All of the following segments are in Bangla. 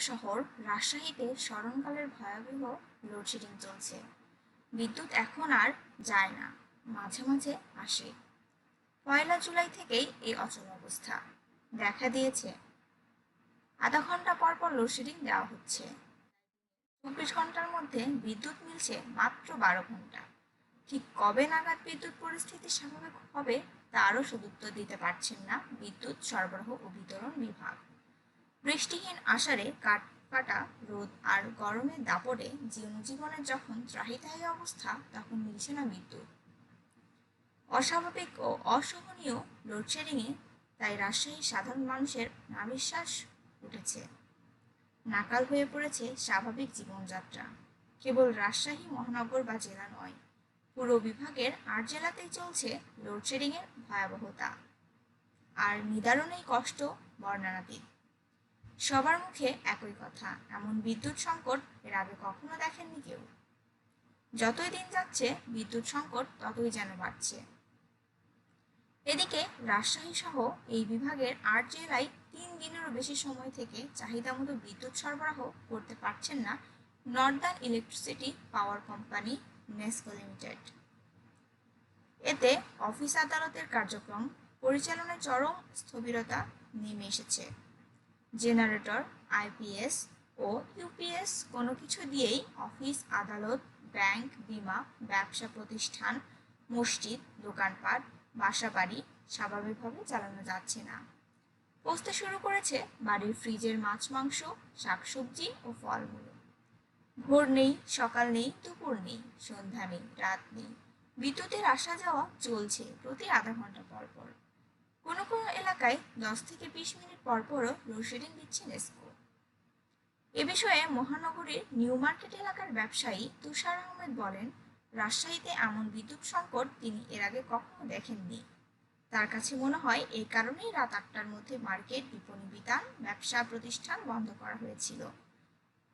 শহর রাজশাহীতে স্মরণকালের ভয়াবহ লোডশেডিং চলছে। বিদ্যুৎ এখন আর যায় না, মাঝে মাঝে আসে। পয়লা জুলাই থেকেই এই অচল অবস্থা, দেখা দিয়েছে। আধা ঘণ্টা পর পর লোডশেডিং দেওয়া হচ্ছে। চব্বিশ ঘণ্টার মধ্যে বিদ্যুৎ মিলছে মাত্র বারো ঘণ্টা। ঠিক কবে নাগাদ বিদ্যুৎ পরিস্থিতি স্বাভাবিক হবে, তারও সদুত্তর দিতে পারছেন না বিদ্যুৎ সরবরাহ ও বিতরণ বিভাগ। বৃষ্টিহীন আষাঢ়ে কাঠ কাটা রোদ আর গরমের দাপটে জনজীবনের যখন ত্রাহিতাহী অবস্থা, তখন মিলছে না বিদ্যুৎ অস্বাভাবিক ও অসহনীয় লোডশেডিংয়ে তাই রাজশাহীর সাধারণ মানুষের নাবিশ্বাস উঠেছে। নাকাল হয়ে পড়েছে স্বাভাবিক জীবনযাত্রা। কেবল রাজশাহী, মহানগর বা জেলা নয়, পুরো বিভাগের আট জেলাতেই চলছে লোডশেডিংয়ের ভয়াবহতা। আর নিদারুণেই কষ্ট বর্ণনাতীত। সবার মুখে একই কথা। এমন বিদ্যুৎ সংকট এর আগে কখনো দেখেননি কেউ। যতই দিন যাচ্ছে, বিদ্যুৎ সংকট ততই যেন বাড়ছে। এদিকে রাজশাহী সহ এই বিভাগের আট জেলায় তিন দিনেরও বেশি সময় থেকে চাহিদা মতো বিদ্যুৎ সরবরাহ করতে পারছেন না northern electricity power company NESCO limited. এতে অফিস আদালতের কার্যক্রম, পরিচালনায় চরম স্থবিরতা নেমে এসেছে। জেনারেটর আইপিএস ও ইউপিএস কোনো কিছু দিয়েই অফিস, আদালত, ব্যাংক, বিমা, ব্যবসা প্রতিষ্ঠান, মসজিদ, দোকানপাট বাসা বাড়ি স্বাভাবিকভাবে চালানো যাচ্ছে না। পচতে শুরু করেছে বাড়ির ফ্রিজের মাছ, মাংস, শাকসবজি ও ফলমূল। ভোর নেই, সকাল নেই, দুপুর নেই, সন্ধ্যা নেই, রাত নেই। বিদ্যুতের আসা যাওয়া চলছে প্রতি আধা ঘণ্টা পর পর। কোনো কোনো এলাকায় দশ থেকে বিশ মিনিট পর পরও লোডশেডিং দিচ্ছে নেস্কো এ বিষয়ে মহানগরীর নিউ মার্কেট এলাকার ব্যবসায়ী তুষার আহমেদ বলেন, রাজশাহীতে এমন বিদ্যুৎ সংকট তিনি এর আগে কখনো দেখেননি। তার কাছে মনে হয় এই কারণেই রাত আটটার মধ্যে মার্কেট বিপণী বিতান, ব্যবসা প্রতিষ্ঠান বন্ধ করা হয়েছিল।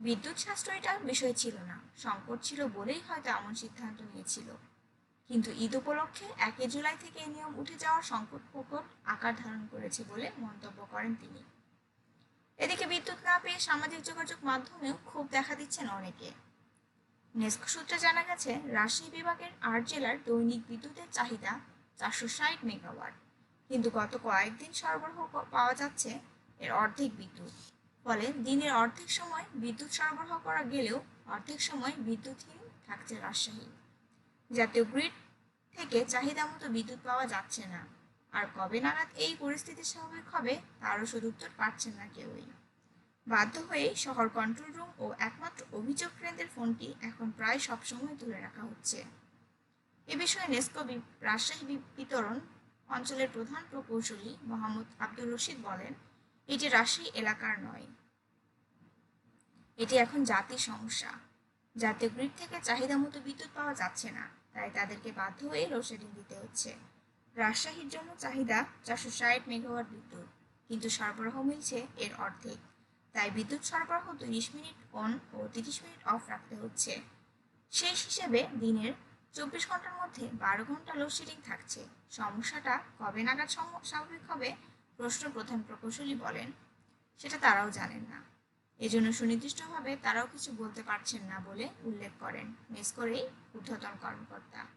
বিদ্যুৎ সাশ্রয়টা বিষয় ছিল না, সংকট ছিল বলেই হয়তো এমন সিদ্ধান্ত নিয়েছিল। কিন্তু ঈদ উপলক্ষে একই জুলাই থেকে এই নিয়ম উঠে যাওয়ার সংকট প্রকট আকার ধারণ করেছে বলে মন্তব্য করেন তিনি। এদিকে বিদ্যুৎ না পেয়ে সামাজিক যোগাযোগ মাধ্যমেও ক্ষোভ দেখা দিচ্ছেন অনেকে। নেস্কো সূত্রে জানা গেছে, রাজশাহী বিভাগের আট জেলার দৈনিক বিদ্যুতের চাহিদা চারশো ষাট মেগাওয়াট। কিন্তু গত কয়েকদিন সরবরাহ পাওয়া যাচ্ছে এর অর্ধেক বিদ্যুৎ। ফলে দিনের অর্ধেক সময় বিদ্যুৎ সরবরাহ করা গেলেও অর্ধেক সময় বিদ্যুৎহীন থাকছে রাজশাহী। জাতীয় গ্রিড থেকে চাহিদা মতো বিদ্যুৎ পাওয়া যাচ্ছে না। আর কবে নাগাদ এই পরিস্থিতি স্বাভাবিক হবে, তারও সদুত্তর পাচ্ছেন না কেউই। বাধ্য হয়ে শহর কন্ট্রোল রুম ও একমাত্র অভিযোগ কেন্দ্রের ফোনটি এখন প্রায় সবসময় তুলে রাখা হচ্ছে। এ বিষয়ে নেস্কো রাজশাহী বিতরণ অঞ্চলের প্রধান প্রকৌশলী মোহাম্মদ আব্দুর রশিদ বলেন, এটি রাজশাহী এলাকার নয়। এটি এখন জাতির সমস্যা। জাতীয় গ্রিড থেকে চাহিদা মতো বিদ্যুৎ পাওয়া যাচ্ছে না, তাই তাদেরকে বাধ্য হয়ে লোডশেডিং দিতে হচ্ছে। রাজশাহীর জন্য চাহিদা চারশো ষাট মেগাওয়াট বিদ্যুৎ, কিন্তু সরবরাহ মিলছে এর অর্ধেক। তাই বিদ্যুৎ সরবরাহ তিরিশ মিনিট অন ও তিরিশ মিনিট অফ রাখতে হচ্ছে। শেষ হিসেবে দিনের চব্বিশ ঘণ্টার মধ্যে বারো ঘণ্টা লোডশেডিং থাকছে। সমস্যাটা কবে নাগাদ স্বাভাবিক হবে, প্রশ্ন প্রধান প্রকৌশলী বলেন। সেটা তারাও জানেন না। এজন্য সুনির্দিষ্টভাবে তারাও কিছু বলতে পারছেন না বলে উল্লেখ করেন। মেস করেই ঊর্ধ্বতন কর্মকর্তা।